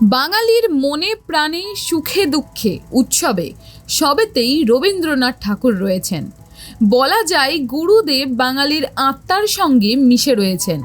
বাঙালির মনে প্রাণে সুখে দুঃখে উৎসবে সবেতেই রবীন্দ্রনাথ ঠাকুর রয়েছেন। বলা যায় গুরুদেব বাঙালির আত্মার সঙ্গে মিশে রয়েছেন।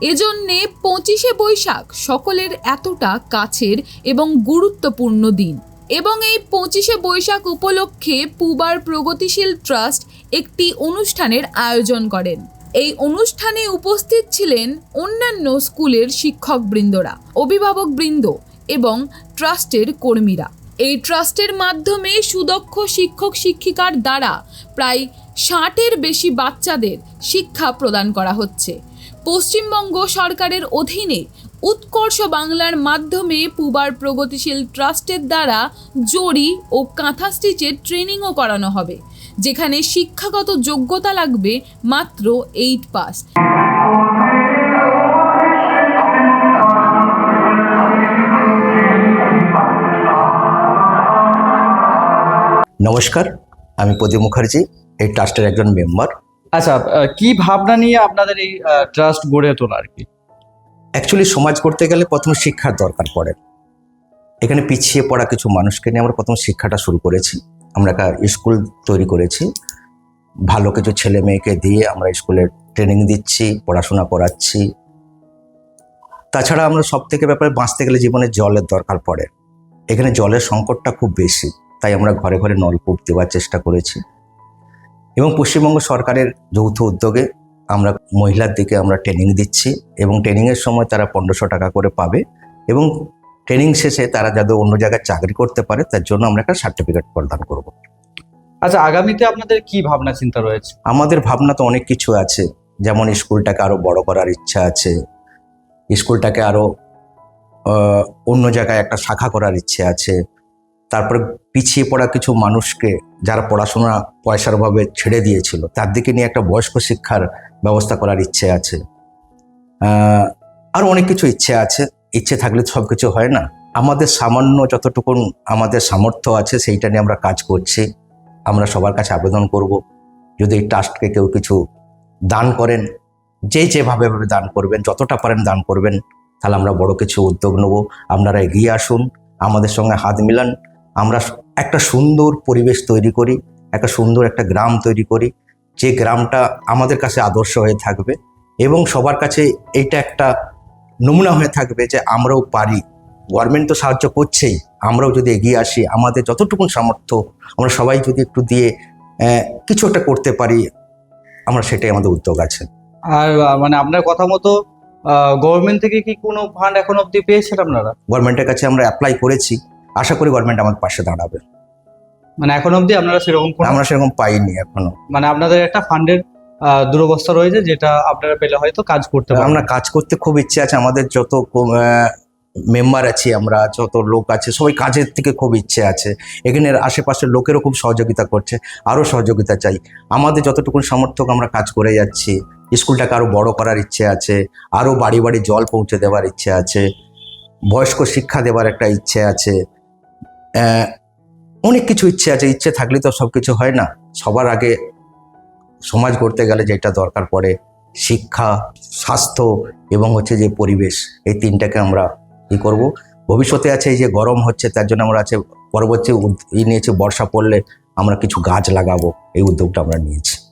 এজন্যে পঁচিশে বৈশাখ সকলের এতটা কাছের এবং গুরুত্বপূর্ণ দিন এবং এই পঁচিশে বৈশাখ উপলক্ষে পুবার প্রগতিশীল ট্রাস্ট একটি অনুষ্ঠানের আয়োজন করেন। এই অনুষ্ঠানে উপস্থিত ছিলেন অন্যান্য স্কুলের শিক্ষকবৃন্দরা, অভিভাবকবৃন্দ এবং ট্রাস্টের কর্মীরা। এই ট্রাস্টের মাধ্যমে সুদক্ষ শিক্ষক শিক্ষিকার দ্বারা প্রায় ষাটের বেশি বাচ্চাদের শিক্ষা প্রদান করা হচ্ছে। পশ্চিমবঙ্গ সরকারের অধীনে উৎকর্ষ বাংলার মাধ্যমে পুবার প্রগতিশীল ট্রাস্টের দ্বারা জরি ও কাঁথা স্টিচের ট্রেনিংও করানো হবে। যেখানে শিক্ষাগত যোগ্যতা লাগবে মাত্র এইট পাস নমস্কার আমি প্রদীপ মুখার্জি এই ট্রাস্টের একজন মেম্বার। আচ্ছা আহ, কি ভাবনা নিয়ে আপনাদের এই ট্রাস্ট গড়ে তোলা আর কি? অ্যাকচুয়ালি সমাজ করতে গেলে প্রথম শিক্ষার দরকার পড়ে। এখানে পিছিয়ে পড়া কিছু মানুষকে নিয়ে আমরা প্রথম শিক্ষাটা শুরু করেছি। আমরা একটা স্কুল তৈরি করেছি। ভালো কিছু ছেলে মেয়েকে দিয়ে আমরা স্কুলে ট্রেনিং দিচ্ছি, পড়াশোনা করাচ্ছি। তাছাড়া আমরা সব থেকে ব্যাপারে বাঁচতে গেলে জীবনে জলের দরকার পড়ে। এখানে জলের সংকটটা খুব বেশি, তাই আমরা ঘরে ঘরে নলকূপ দেওয়ার চেষ্টা করেছি। এবং পশ্চিমবঙ্গ সরকারের যৌথ উদ্যোগে আমরা মহিলার দিকে আমরা ট্রেনিং দিচ্ছি এবং ট্রেনিংয়ের সময় তারা পনেরোশো টাকা করে পাবে এবং ট্রেনিং শেষে তারা যাতে অন্য জায়গায় চাকরি করতে পারে তার জন্য আমরা একটা সার্টিফিকেট প্রদান করব। আচ্ছা আগামীতে আপনাদের কি ভাবনা চিন্তা রয়েছে? আমাদের ভাবনা তো অনেক কিছু আছে। যেমন স্কুলটাকে আরও বড় করার ইচ্ছা আছে। স্কুলটাকে আরও অন্য জায়গায় একটা শাখা করার ইচ্ছে আছে। তারপরে পিছিয়ে পড়া কিছু মানুষকে যারা পড়াশোনা পয়সার অভাবে ছেড়ে দিয়েছিল তার দিকে নিয়ে একটা বয়স্ক শিক্ষার ব্যবস্থা করার ইচ্ছে আছে। আরও অনেক কিছু ইচ্ছে আছে। ইচ্ছে থাকলে সব কিছু হয় না। আমাদের সামান্য যতটুকুন আমাদের সামর্থ্য আছে, সেইটা নিয়ে আমরা কাজ করছি। আমরা সবার কাছে আবেদন করব। যদি এই ট্রাস্টকে কেউ কিছু দান করেন, যে যেভাবে ভাবে দান করবেন, যতটা পারেন দান করবেন, তাহলে আমরা বড় কিছু উদ্যোগ নেব। আপনারা এগিয়ে আসুন, আমাদের সঙ্গে হাত মিলান। আমরা একটা সুন্দর পরিবেশ তৈরি করি, একটা সুন্দর একটা গ্রাম তৈরি করি। যে গ্রামটা আমাদের কাছে আদর্শ হয়ে থাকবে এবং সবার কাছে এইটা একটা নমুনা হয়ে থাকবে যে আমরাও পারি। গভর্নমেন্ট তো সাহায্য করছেই আমরাও যদি এগিয়ে আসি আমাদের যতটুকু সামর্থ্য আমরা সবাই যদি একটু দিয়ে কিছু একটা করতে পারি আমরা সেটাই আমাদের উদ্যোগ আছে। আর মানে আপনার কথা মতো গভর্নমেন্ট থেকে কি কোনো ফান্ড এখন অবধি পেয়েছেন আপনারা? গভর্নমেন্টের কাছে আমরা অ্যাপ্লাই করেছি আশা করি গভর্নমেন্ট আমাদের পাশে দাঁড়াবে। মানে এখন অবধি আপনারা সেরকম আমরা সেরকম পাইনি এখনও। মানে আপনাদের একটা ফান্ডের দুরবস্থা রয়েছে যেটা আপনারা পেলে হয়তো কাজ করতে পারবেন। আমরা কাজ করতে খুব ইচ্ছে আছে, আমাদের যত মেম্বার আছি আমরা, যত লোক আছে, সবাই কাজের থেকে খুব ইচ্ছে আছে। এখানে আশেপাশের লোকেরও খুব সহযোগিতা করছে, আরও সহযোগিতা চাই। আমাদের যতটুকু সমর্থক আমরা কাজ করে যাচ্ছি। স্কুলটাকে আরও বড় করার ইচ্ছে আছে, আরও বাড়ি বাড়ি জল পৌঁছে দেওয়ার ইচ্ছে আছে, বয়স্ক শিক্ষা দেওয়ার একটা ইচ্ছে আছে। অনেক কিছু ইচ্ছে আছে, ইচ্ছে থাকলে তো সব কিছু হয় না। সবার আগে সমাজ করতে গেলে যেটা দরকার পড়ে, শিক্ষা, স্বাস্থ্য এবং হচ্ছে যে পরিবেশ, এই তিনটাকে আমরা কী করব। ভবিষ্যতে আছে এই যে গরম হচ্ছে, তার জন্য আমরা আছে পরবর্তী ই নিয়েছি, বর্ষা পড়লে আমরা কিছু গাছ লাগাবো, এই উদ্যোগটা আমরা নিয়েছি।